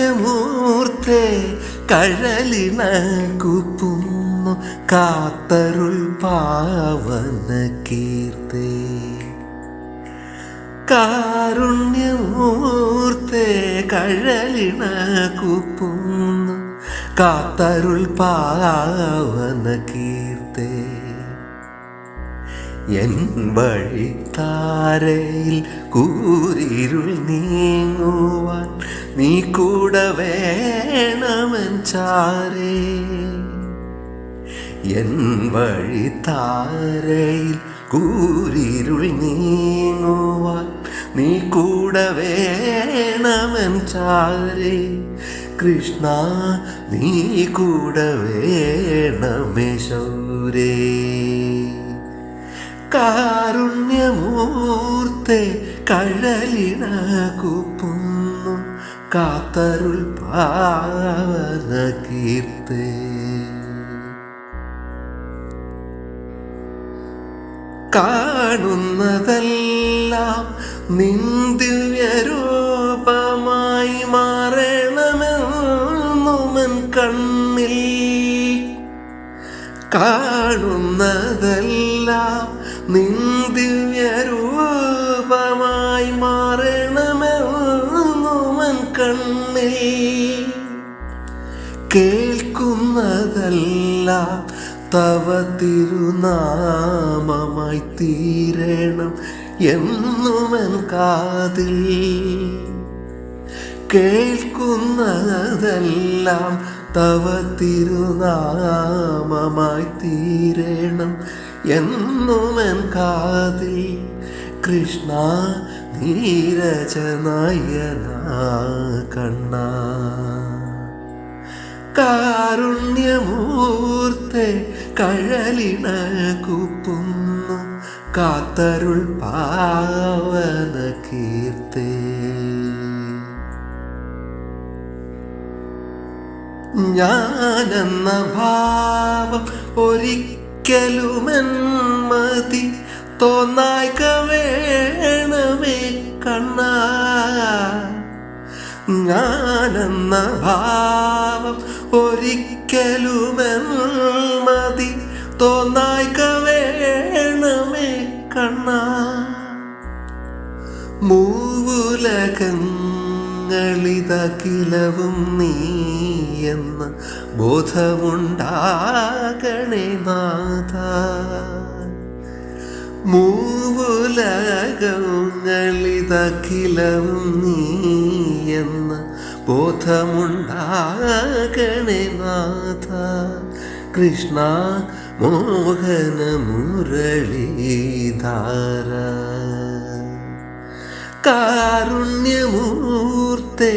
കാരുണ്യമൂർത്തെ കഴലിണ കുപ്പുന്നു കാത്തരുൾ പാവന കീർത്തേ. കാരുണ്യമൂർത്തെ കഴലിണ കുപ്പുന്നു. കാത്തരുൾ പാവന കീർത്തേ. N വഴിത്താരയിൽ കൂരിരുൾ നീങ്ങുവാൻ നീ കൂടെ വേണമെൻ ചാരേ. എൻ വഴിത്താരയിൽ കൂരിരുൾ നീങ്ങുവാൻ നീ കൂടെ വേണമെൻ ചാരേ. കൃഷ്ണ നീ കൂടെ വേണമേ ശൗരേ. കാരുണ്യമൂർത്തെ കഴലിന കുപ്പുന്നു കാത്തരുൾ പാവന കീർത്തേ. കാണുന്നതെല്ലാം നിന്ദിവ്യരൂപമായി മാറണമെന്നുമൻ കണ്ണിൽ കാണുന്നതെല്ലാം നിന്ദിവ്യരൂപമായി മാറണമെന്നുമൻ കണ്ണിൽ കേൾക്കുന്നതെല്ലാം തവ തിരുനാമമായി തീരണം എന്നുമൻ കാതിൽ. കേൾക്കുന്നതെല്ലാം തവ തിരുനാമമായി തീരണം എന്നുമൻ കാതിൽ. കൃഷ്ണ നീരജനയന കണ്ണ കാരുണ്യമൂർത്തെ കഴലിണ കുപ്പുന്നു കാത്തരുൾ പാവന കീർത്തേ. ഞാനെന്ന ഭാവം ഒരിക്കലുമെൻ മതി. തോന്നായ്ക വേണമേ കണ്ണ. ഞാനെന്ന ഭാവം ഒരിക്കലുമെൻ മതി. തോന്നായ്ക വേണമേ കണ്ണ. മൂവുലകങ്ങളിതകിലവും നീ എന്ന ബോധമുണ്ടാകണേ നാഥ. മൂവുലകങ്ങളിതകിലവും നീ എന്ന ബോധമുണ്ടാകണേ നാഥ. കൃഷ്ണ മോഹന മുരളീധാര കാരുണ്യമൂർത്തെ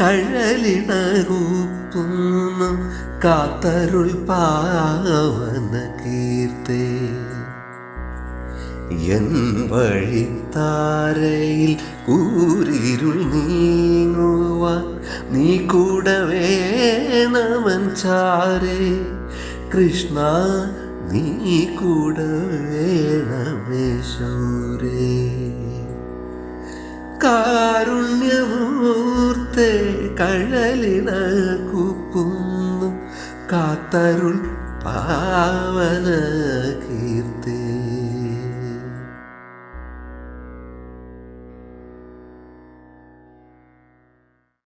കഴലിണകൂപ്പുന്ന കാത്തരുൾ പാവന കീർത്തെ. എൻ വഴിത്താരയിൽ കൂരിരുൾ നീങ്ങുവാൻ നീ കൂടെ വേണമൻ ചാരേ. കൃഷ്ണ നീ കൂടെ കാരുണ്യമൂർത്തെ കഴലിന കുപ്പുന്നു കാത്തരുൾ പാവന കീർത്തേ.